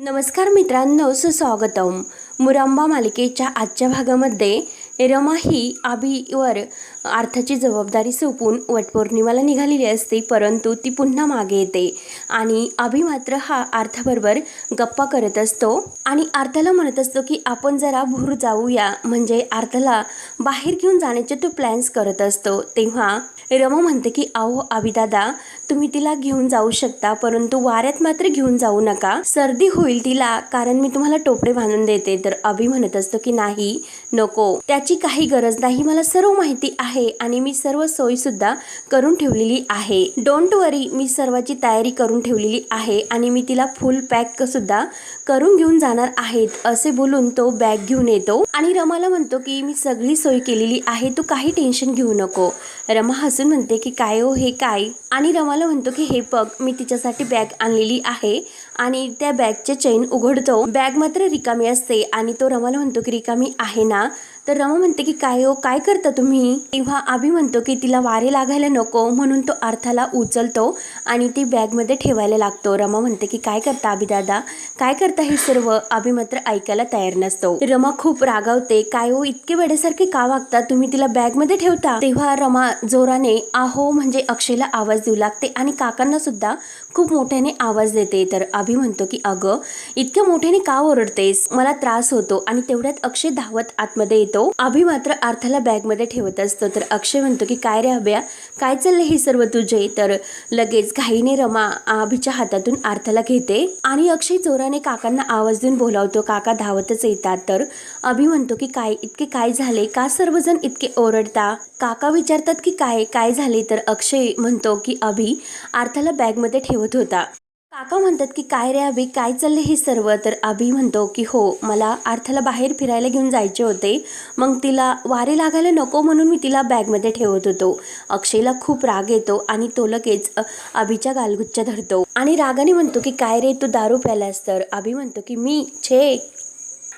नमस्कार मित्रांनो सुस्वागतम. मुरांबा मालिकेच्या आजच्या भागामध्ये रमा ही आभीवर अर्थाची जबाबदारी सोपून वटपौर्णिमाला निघालेली असते परंतु ती पुन्हा मागे येते. आणि आबी मात्र हा अर्थाबरोबर गप्पा करत असतो आणि अर्थाला म्हणत असतो की आपण जरा भूर जाऊया. म्हणजे अर्थाला बाहेर घेऊन जाण्याचे तो प्लॅन्स करत असतो. तेव्हा रमा म्हणते की अहो आबीदादा तुम्ही तिला घेऊन जाऊ शकता परंतु वाऱ्यात मात्र घेऊन जाऊ नका. सर्दी होईल तिला कारण मी तुम्हाला टोपडे बांधून देते. तर अभि म्हणत असतो की नाही नको. त्याची काही गरज नाही. मला सर्व माहिती आहे आणि मी सर्व सोयी सुद्धा करून ठेवलेली आहे. डोंट वरी मी सर्वाची तयारी करून ठेवलेली आहे आणि मी तिला फुल पॅक सुद्धा करून घेऊन जाणार आहेत. असे बोलून तो बॅग घेऊन येतो. आणि रमाला म्हणतो की मी सगळी सोय केलेली आहे. तू काही टेन्शन घेऊ नको. रमा हसून म्हणते की काय हो हे काय? आणि रमाला म्हणतो की हे बघ मी तिच्यासाठी बॅग आणलेली आहे आणि त्या बॅगचे चैन उघडतो. बॅग मात्र रिकामी असते आणि तो रमाला म्हणतो की रिकामी आहे ना? तर रमा म्हणते की काय हो? काय करता तुम्ही? तेव्हा अभि म्हणतो की तिला वारे लागायला नको. म्हणून तो अर्थाला उचलतो आणि ती बॅगमध्ये ठेवायला लागतो. रमा म्हणते की काय करता अभि दादा? काय करता हे सर्व? अभि मात्र ऐकायला तयार नसतो. रमा खूप रागावते. काय हो? इतके वेड्यासारखे का वागता? तुम्ही तिला बॅगमध्ये ठेवता? तेव्हा रमा जोराने आहो म्हणजे अक्षयला आवाज देऊ लागते आणि काकांना सुद्धा खूप मोठ्याने आवाज देते. तर अभि म्हणतो की अगं इतक्या मोठ्याने का ओरडतेस? मला त्रास होतो आणि तेवढ्यात अक्षय धावत आतमध्ये येतो. अभि मात्र अर्थाला बॅगमध्ये ठेवत असतो. तर अक्षय म्हणतो की काय रे अभ्या? काय चाललंय हे सर्व तुझे? तर लगेच घाईने रमा अभिच्या हातातून अर्थाला घेते आणि अक्षय जोराने काकांना आवाज देऊन बोलावतो. काका धावतच येतात. तर अभि म्हणतो की काय? इतके काय झाले? का सर्वजण इतके ओरडता? काका विचारतात की काय? काय झाले? तर अक्षय म्हणतो की अभि अर्थाला बॅगमध्ये ठेवत होता. काका म्हणतात की काय रे अभि काय चाललं हे सर्व? तर अभि म्हणतो की हो मला अर्थाला बाहेर फिरायला घेऊन जायचे होते. मग तिला वारे लागायला नको म्हणून मी तिला बॅगमध्ये ठेवत होतो. अक्षयला खूप राग येतो आणि तो लगेच अभिच्या गालगुच्च्या धरतो. आणि रागाने म्हणतो की काय रे तू दारू प्यालास? तर अभि म्हणतो की मी छे.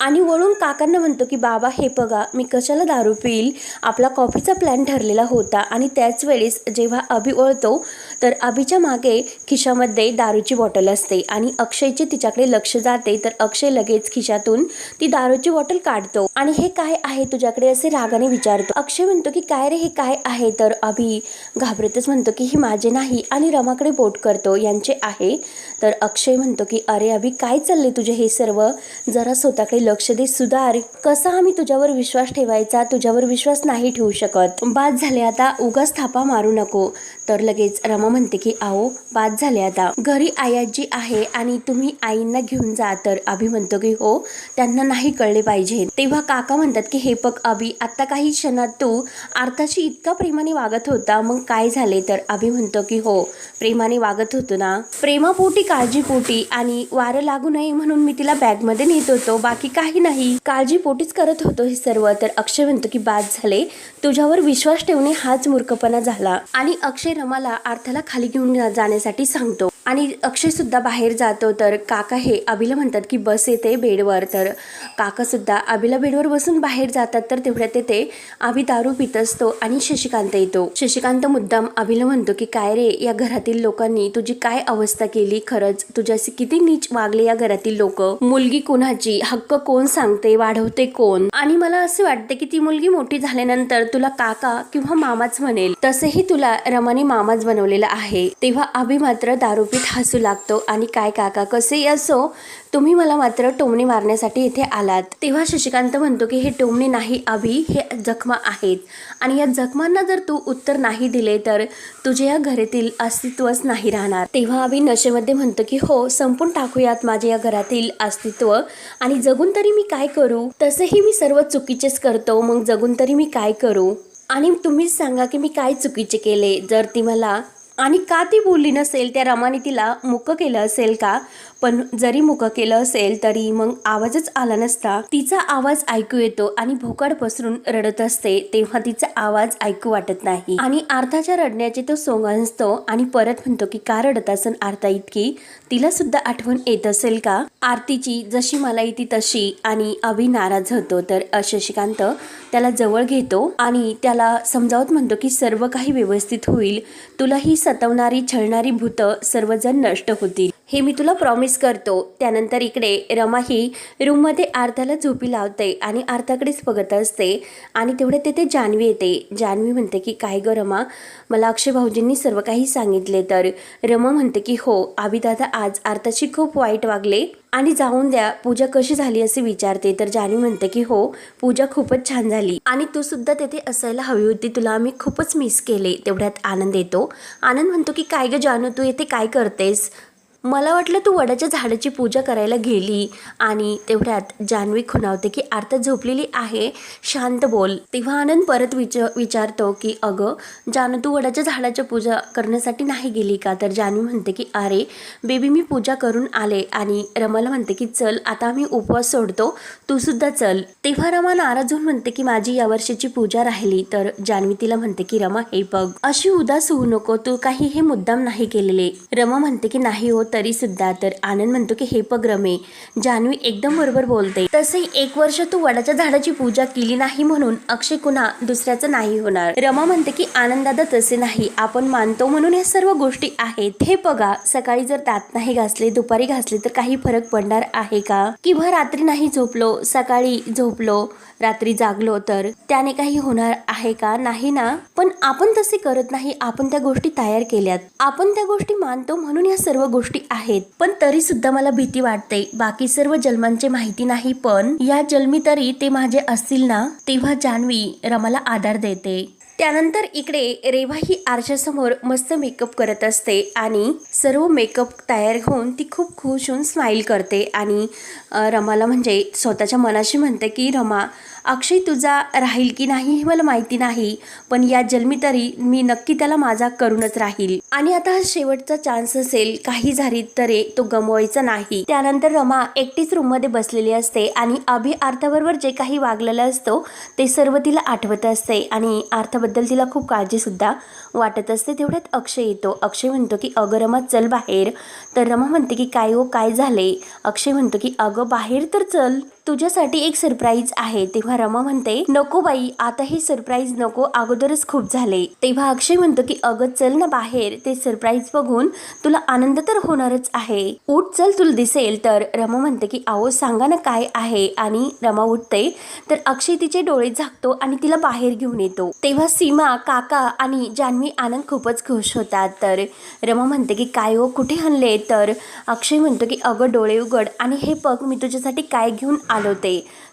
आणि वळून काकांना म्हणतो की बाबा हे बघा मी कशाला दारू पिईल? आपला कॉफीचा प्लॅन ठरलेला होता आणि त्याच वेळेस जेव्हा अभि वळतो तर अभिच्या मागे खिशामध्ये दारूची बॉटल असते आणि अक्षयचे तिच्याकडे लक्ष जाते तर अक्षय लगेच खिशातून ती दारूची बॉटल काढतो. आणि हे काय आहे? तुझ्याकडे असे रागाने विचारतो. अक्षय म्हणतो की काय रे हे काय आहे? तर अभि घाबरतच म्हणतो की हे माझे नाही आणि रमाकडे बोट करतो यांचे आहे. तर अक्षय म्हणतो की अरे अभि काय चालले तुझे हे सर्व? जरा स्वतःकडे लक्ष दे सुधार. कसा आम्ही तुझ्यावर विश्वास ठेवायचा? तुझ्यावर विश्वास नाही ठेवू शकत. बाद झाले आता उगाच थापा मारू नको. तर लगेच रमा म्हणते की आओ बाद झाले आता. घरी आयाजी आहे आणि तुम्ही आईंना घेऊन जा. तर अभि म्हणतो की हो त्यांना नाही कळले पाहिजे. तेव्हा काका म्हणतात की हे बघ अभि आता काही क्षणात तू अर्थाशी इतका प्रेमाने वागत होता मग काय झाले? तर अभि म्हणतो की हो प्रेमाने वागत होतो ना. प्रेमापोटी काळजीपोटी आणि वारं लागू नये म्हणून मी तिला बॅगमध्ये नेत होतो. बाकी काही नाही. काळजीपोटीच करत होतो हे सर्व. तर अक्षय म्हणतो की बाद झाले. तुझ्यावर विश्वास ठेवणे हाच मूर्खपणा झाला. आणि अक्षय रमाला अर्थाला खाली घेऊन जाण्यासाठी सांगतो. आणि अक्षयसुद्धा बाहेर जातो तर काका हे अभिला म्हणतात की बस येते बेडवर. तर काकासुद्धा अभिला बेडवर बसून बाहेर जातात तर तेवढ्यात येते अभि दारू पित असतो आणि शशिकांत येतो. शशिकांत मुद्दाम अभिला म्हणतो की काय रे या घरातील लोकांनी तुझी काय अवस्था केली? खरंच तुझ्याशी किती नीच वागले या घरातील लोक? मुलगी कोणाची? हक्क कोण सांगते? वाढवते कोण? आणि मला असे वाटते की ती मुलगी मोठी झाल्यानंतर तुला काका किंवा मामाच म्हणेल. तसेही तुला रमाने मामाच बनवलेला आहे. तेव्हा अभि मात्र दारूपीत हसू लागतो. आणि काय काका कसे असो तुम्ही मला मात्र टोमणे मारण्यासाठी इथे आलात. तेव्हा शशिकांत म्हणतो की हे टोमणे नाही अभि हे जखमा आहेत. आणि या जखमांना जर तू उत्तर नाही दिले तर तुझे या घरातील अस्तित्वच नाही राहणार. तेव्हा अभि नशेमध्ये म्हणतो की हो संपून टाकूयात माझ्या या घरातील अस्तित्व. आणि जगून तरी मी काय करू? तसेही मी सर्व चुकीचेच करतो. मग जगून तरी मी काय करू? आणि तुम्हीच सांगा की मी काय चुकीचे केले. जर ती मला आणि का ती बोलली नसेल? त्या रमाने तिला मुक्क केलं असेल का? पण जरी मुकं केलं असेल तरी मग आवाजच आला नसता. तिचा आवाज ऐकू येतो आणि भोकाड पसरून रडत असते तेव्हा तिचा आवाज ऐकू वाटत नाही. आणि आर्थाच्या रडण्याचे तो सोंग असतो आणि परत म्हणतो की का रडत असन आर्था इतकी? तिला सुद्धा आठवण येत असेल का? आरतीची जशी मला येते तशी आणि अभि नाराज होतो तर शशिकांत त्याला जवळ घेतो आणि त्याला समजावत म्हणतो की सर्व काही व्यवस्थित होईल. तुला ही सतवणारी छळणारी भूत सर्वजण नष्ट होतील. हे मी तुला प्रॉमिस करतो. त्यानंतर इकडे रमा ही रूममध्ये आर्थाला झोपी लावते आणि आर्थाकडेच बघत असते. आणि तेवढ्यात तिथे जान्हवी येते. जान्हवी म्हणते की काय गं रमा? मला अक्षय भाऊजींनी सर्व काही सांगितले तर. रमा म्हणते की हो आबीदादा आज आर्थाशी खूप वाईट वागले आणि जाऊन द्या पूजा कशी झाली असे विचारते. तर जान्हवी म्हणते की हो पूजा खूपच छान झाली आणि तू सुद्धा तेथे असायला हवी होती. तुला आम्ही खूपच मिस केले. तेवढ्यात आनंद येतो. आनंद म्हणतो की काय गं जानू तू येथे काय करतेस? मला वाटलं तू वडाच्या झाडाची पूजा करायला गेली. आणि तेवढ्यात जान्हवी खुणावते की आर्ता झोपलेली आहे. शांत बोल. तेव्हा आनंद परत विच विचारतो की अगं जानू तू वडाच्या झाडाच्या पूजा करण्यासाठी नाही गेली का? तर जान्हवी म्हणते की अरे बेबी मी पूजा करून आले आणि रमाला म्हणते की चल आता आम्ही उपवास सोडतो. तू सुद्धा चल. तेव्हा रमा नाराज होऊन म्हणते की माझी यावर्षीची पूजा राहिली. तर जान्हवी तिला म्हणते की रमा हे बघ. अशी उदास होऊ नको. तू काही हे मुद्दाम नाही केलेले. रमा म्हणते की नाही होत. तरी सुद्धा तर आनंद म्हणतो की हे पग्रमे रमे. जान्हवी एकदम बरोबर बोलते. तसंही एक वर्ष तू वडाच्या झाडाची पूजा केली नाही म्हणून अक्षय कुणा दुसऱ्याचं नाही होणार. रमा म्हणते की आनंदादा तसे नाही. आपण मानतो म्हणून या सर्व गोष्टी आहेत. हे बघा सकाळी जर दात नाही घासले दुपारी घासले तर काही फरक पडणार आहे का? किंवा रात्री नाही झोपलो सकाळी झोपलो रात्री जागलो तर त्याने काही होणार आहे का? नाही ना? पण आपण तसे करत नाही. आपण त्या गोष्टी तयार केल्यात. आपण त्या गोष्टी मानतो म्हणून या सर्व गोष्टी गोष्टी आहेत. पण तरी सुद्धा मला भीती वाटते. बाकी सर्व जन्मांचे माहिती नाही पण या जन्मी तरी ते माझे असतील ना तेव्हा जान्हवी रमाला आधार देते. त्यानंतर इकडे रेवा ही आरशासमोर मस्त मेकअप करत असते आणि सर्व मेकअप तयार होऊन ती खूप खुश होऊन स्माईल करते. आणि रमाला म्हणजे स्वतःच्या मनाशी म्हणते की रमा अक्षय तुझा राहील की नाही हे मला माहिती नाही पण या जन्मी तरी मी नक्की त्याला माझा करूनच राहील. आणि आता हा शेवटचा चान्स असेल काही झाली तरी तो गमवायचा नाही. त्यानंतर रमा एकटीच रूममध्ये बसलेली असते आणि अभि आर्थाबरोबर जे काही वागलेलं असतो ते सर्व तिला आठवत असते. आणि अर्थाबद्दल तिला खूप काळजीसुद्धा वाटत असते. तेवढ्यात अक्षय येतो. अक्षय म्हणतो की अगं रमा चल बाहेर. तर रमा म्हणते की काय हो काय झाले अक्षय म्हणतो की अगं बाहेर तर चल. तुझ्यासाठी एक सरप्राईज आहे. तेव्हा रमा म्हणते नको बाई आता हे सरप्राईज नको. अगोदरच खूप झाले. तेव्हा अक्षय म्हणतो की अगं चल ना बाहेर. ते सरप्राईज बघून तुला आनंद तर होणारच आहे. उठ चल तुला दिसेल. तर रमा म्हणते की आहो सांगा ना काय आहे? आणि रमा उठते. तर अक्षय तिचे डोळे झाकतो आणि तिला बाहेर घेऊन येतो. तेव्हा सीमा काका आणि जान्हवी आनंद खूपच खुश होतात. तर रमा म्हणते की काय हो? कुठे हनले तर अक्षय म्हणतो की अगं डोळे उघड आणि हे पग मी तुझ्यासाठी काय घेऊन आलो ते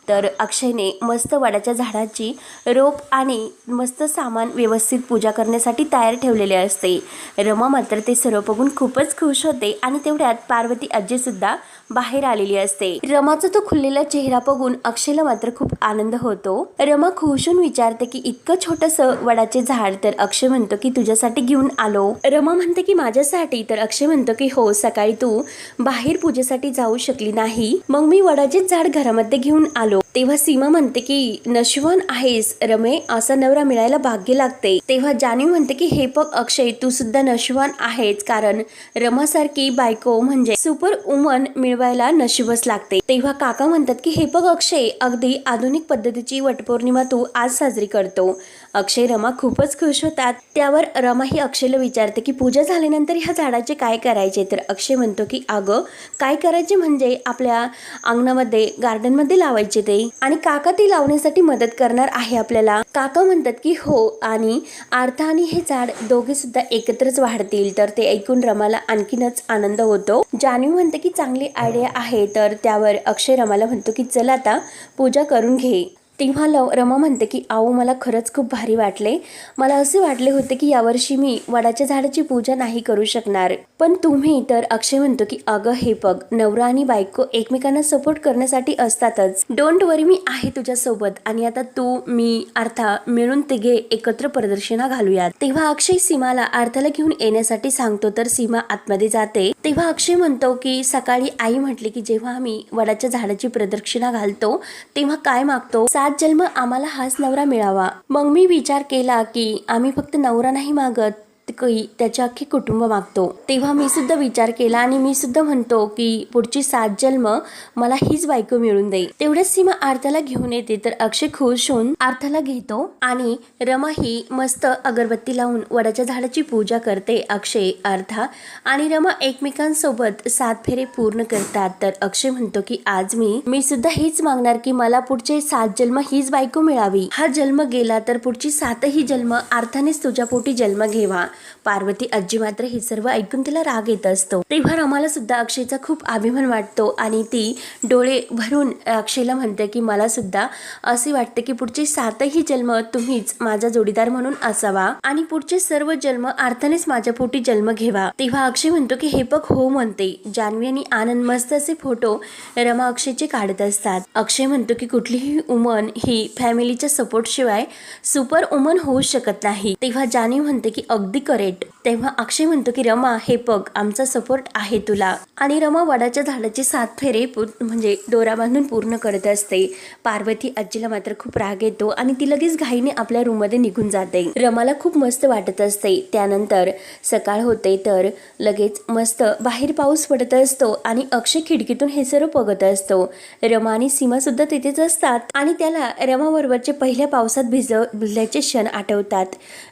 तर अक्षयने मस्त वडाच्या झाडाची रोप आणि मस्त सामान व्यवस्थित पूजा करण्यासाठी तयार ठेवलेले असते. रमा मात्र ते सर्व बघून खूपच खुश होते आणि तेवढ्यात पार्वती आजीसुद्धा बाहेर आलेली असते. रमाचा तो खुललेला चेहरा बघून अक्षयला मात्र खूप आनंद होतो. रमा खुशून विचारते की इतकं छोटस वडाचे झाड तर अक्षय म्हणतो की तुझ्यासाठी घेऊन आलो. रमा म्हणते की माझ्यासाठी. तर अक्षय म्हणतो की हो सकाळी तू बाहेर पूजेसाठी जाऊ शकली नाही. मग मी वडाचेच झाड घरामध्ये घेऊन आलो. तेव्हा सीमा म्हणते की नशिवान आहेस रमे. असा नवरा मिळायला भाग्य लागते. तेव्हा जान्हवी म्हणते की हे बघ अक्षय तू सुद्धा नशिवान आहेस कारण रमासारखी बायको म्हणजे सुपर वुमन मिळवायला नशीबच लागते. तेव्हा काका म्हणतात की हे बघ अक्षय अगदी आधुनिक पद्धतीची वटपौर्णिमा तू आज साजरी करतो. अक्षय रमा खूपच खुश होतात. त्यावर रमा ही अक्षयला विचारते की पूजा झाल्यानंतर ह्या झाडाचे काय करायचे? तर अक्षय म्हणतो की अगं काय करायचे म्हणजे आपल्या अंगणामध्ये गार्डनमध्ये लावायचे ते. आणि काका ते लावण्यासाठी मदत करणार आहे आपल्याला. काका म्हणतात की हो आणि आर्था आणि हे झाड दोघे सुद्धा एकत्रच वाढतील. तर ते ऐकून रमाला आणखीनच आनंद होतो. जान्हवी म्हणते की चांगली आयडिया आहे. तर त्यावर अक्षय रमाला म्हणतो की चल आता पूजा करून घे. तेव्हा लव रमा म्हणते की आहो मला खरंच खूप भारी वाटले. मला असे वाटले होते की यावर्षी मी वडाच्या झाडाची पूजा नाही करू शकणार. पण तुम्ही तर अक्षय म्हणतो की अगं हे बघ नवरा आणि बायको एकमेकांना सपोर्ट करण्यासाठी असतातच. डोंट वरी मी आहे तुझ्या सोबत आणि आता तू मी अर्था मिळून तिघे एकत्र प्रदर्शना घालूयात. तेव्हा अक्षय सीमाला अर्थाला घेऊन येण्यासाठी सांगतो तर सीमा आतमध्ये जाते. तेव्हा अक्षय म्हणतो की सकाळी आई म्हटली की जेव्हा आम्ही वडाच्या झाडाची प्रदक्षिणा घालतो तेव्हा काय मागतो? सात जन्म आम्हाला हाच नवरा मिळावा. मग मी विचार केला की आम्ही फक्त नवरा नाही मागत त्याचे अख्खे कुटुंब मागतो तेव्हा मी सुद्धा विचार केला आणि मी सुद्धा म्हणतो की पुढची सात जन्म मला हीच बायको मिळून देईल तेवढ्याच सीमा आर्थाला घेऊन येते तर अक्षय खुश होऊन आर्थाला घेतो आणि रमा ही मस्त अगरबत्ती लावून वडाच्या झाडाची पूजा करते अक्षय अर्था आणि रमा एकमेकांसोबत सात फेरे पूर्ण करतात. तर अक्षय म्हणतो की आज मी मी सुद्धा हेच मागणार की मला पुढचे सात जन्म हीच बायको मिळावी. हा जन्म गेला तर पुढची सातही जन्म अर्थानेच तुझ्या पोटी जन्म घेवा. पार्वती आजी मात्र हे सर्व ऐकून तिला राग येत असतो. तेव्हा रमाला सुद्धा अक्षयचा खूप अभिमान वाटतो आणि ती डोळे भरून अक्षयला म्हणते की मला सुद्धा असे वाटते की पुढचे सातही जन्म तुम्हीच माझा जोडीदार म्हणून असावा आणि पुढचे सर्व जन्म अर्थानेच माझ्या पोटी जन्म घेवा. तेव्हा अक्षय म्हणतो की हे बघ हो म्हणते. जान्हवी आणि आनंद मस्त असे फोटो रमा अक्षयचे काढत असतात. अक्षय म्हणतो की कुठलीही उमन ही फॅमिलीच्या सपोर्ट शिवाय सुपर उमन होऊ शकत नाही. तेव्हा जान्हवी म्हणते की अगदी करेक्ट तेव्हा अक्षय म्हणतो की रमा हे बघ आमचा सपोर्ट आहे तुला. आणि रमा वडाच्या झाडाची सात फेरे म्हणजे दोरा बांधून पूर्ण करत असते. पार्वती आजीला मात्र खूप राग येतो आणि ती लगेच घाईने आपल्या रूममध्ये निघून जाते. रमाला खूप मस्त वाटत असते. त्यानंतर सकाळ होते तर लगेच मस्त बाहेर पाऊस पडत असतो आणि अक्षय खिडकीतून हे सर्व बघत असतो. रमा आणि सीमा सुद्धा तिथेच असतात आणि त्याला रमा बरोबरचे पहिल्या पावसात भिज भिजल्याचे क्षण आठवतात.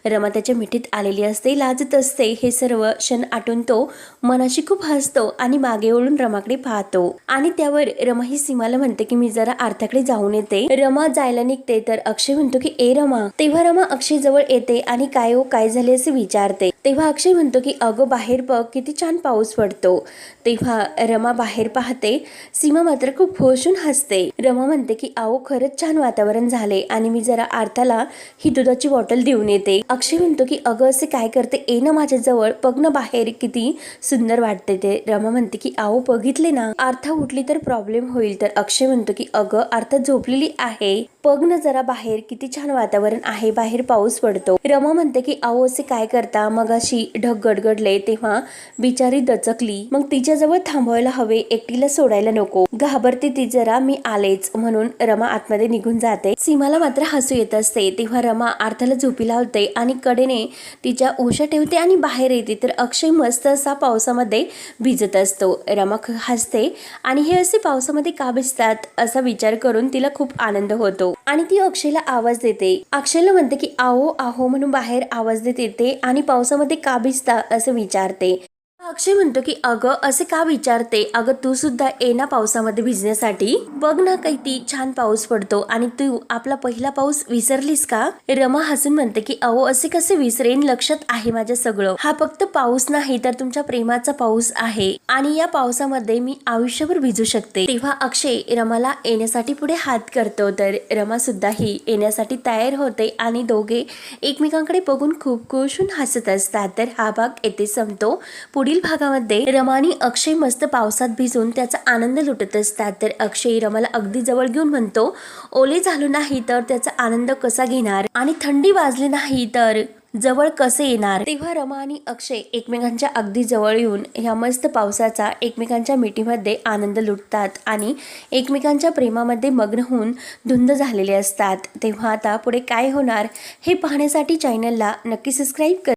रमा त्याच्या मिठीत आलेली असते लाजत असते हे सर्व क्षण आठवून तो मनाशी खूप हसतो आणि मागे वळून रमाकडे पाहतो. आणि त्यावर रमा ही सीमाला म्हणते की मी जरा आर्थाकडे जाऊन येते. रमा जायला निघते तर अक्षय म्हणतो की ए रमा. तेव्हा रमा अक्षय जवळ येते आणि काय हो काय झाले असे विचारते. तेव्हा अक्षय म्हणतो की अगं बाहेर बघ किती छान पाऊस पडतो. तेव्हा रमा बाहेर पाहते. सीमा मात्र खूप होशून हसते. रमा म्हणते की आओ खरंच छान वातावरण झाले आणि मी जरा आर्थाला ही दुधाची बॉटल देऊन येते. अक्षय म्हणतो की अगं असे काय काय करते? ये ना माझ्याजवळ बघ ना बाहेर किती सुंदर वाटते ते. रमा म्हणते की आओ बघितले ना. अर्था उठली तर प्रॉब्लेम होईल. तर अक्षय म्हणतो की अगं अर्था झोपलेली आहे. बघ ना जरा बाहेर किती छान वातावरण आहे बाहेर पाऊस पडतो. रमा म्हणते की आओ असे काय करता? मग अशी ढग गडगडले तेव्हा बिचारी दचकली. मग तिच्याजवळ थांबवायला हवे एकटीला सोडायला नको. घाबरते ती जरा मी आलेच म्हणून रमा आतमध्ये निघून जाते. सीमाला मात्र हसू येत असते. तेव्हा रमा आर्थाला झोपी लावते आणि कडेने तिच्या उशा ठेवते आणि बाहेर येते. तर अक्षय मस्त असा पावसामध्ये भिजत असतो. रमा हसते. आणि हे असे पावसामध्ये का भिजतात? असा विचार करून तिला खूप आनंद होतो. आणि ती अक्षयला आवाज देते. अक्षयला म्हणते की आहो आहो म्हणून बाहेर आवाज देत येते आणि पावसामध्ये का भिजता असं विचारते. अक्षय म्हणतो की अगं असे का विचारते? अगं तू सुद्धा ये ना पावसामध्ये भिजण्यासाठी. बघ ना किती छान पाऊस पडतो. आणि तू आपला पहिला पाऊस विसरलीस का? रमा हसून म्हणते की अहो असे कसे विसरेन? लक्षात आहे माझ्या सगळं. हा फक्त पाऊस नाही तर तुमच्या प्रेमाचा पाऊस आहे. आणि या पावसामध्ये मी आयुष्यभर भिजू शकते. तेव्हा अक्षय रमाला येण्यासाठी पुढे हात करतो. तर रमा सुद्धा ही येण्यासाठी तयार होते आणि दोघे एकमेकांकडे बघून खूप खुश होऊन हसत असतात. तर हा भाग येथे संपतो. पुढील भागामध्ये रमानी अक्षय मस्त पावसात भिजून त्याचा आनंद लुटत असतात. तर अक्षय रमाला अगदी जवळ घेऊन म्हणतो ओले झालो नाही तर त्याचा आनंद कसा घेणार? आणि थंडी वाजली नाही तर जवळ कसे येणार? तेव्हा रमा आणि अक्षय एकमेकांच्या अगदी जवळ येऊन ह्या मस्त पावसाचा एकमेकांच्या मिठीमध्ये आनंद लुटतात आणि एकमेकांच्या प्रेमामध्ये मग्न होऊन धुंद झालेले असतात. तेव्हा आता पुढे काय होणार हे पाहण्यासाठी चॅनलला नक्की सबस्क्राईब कर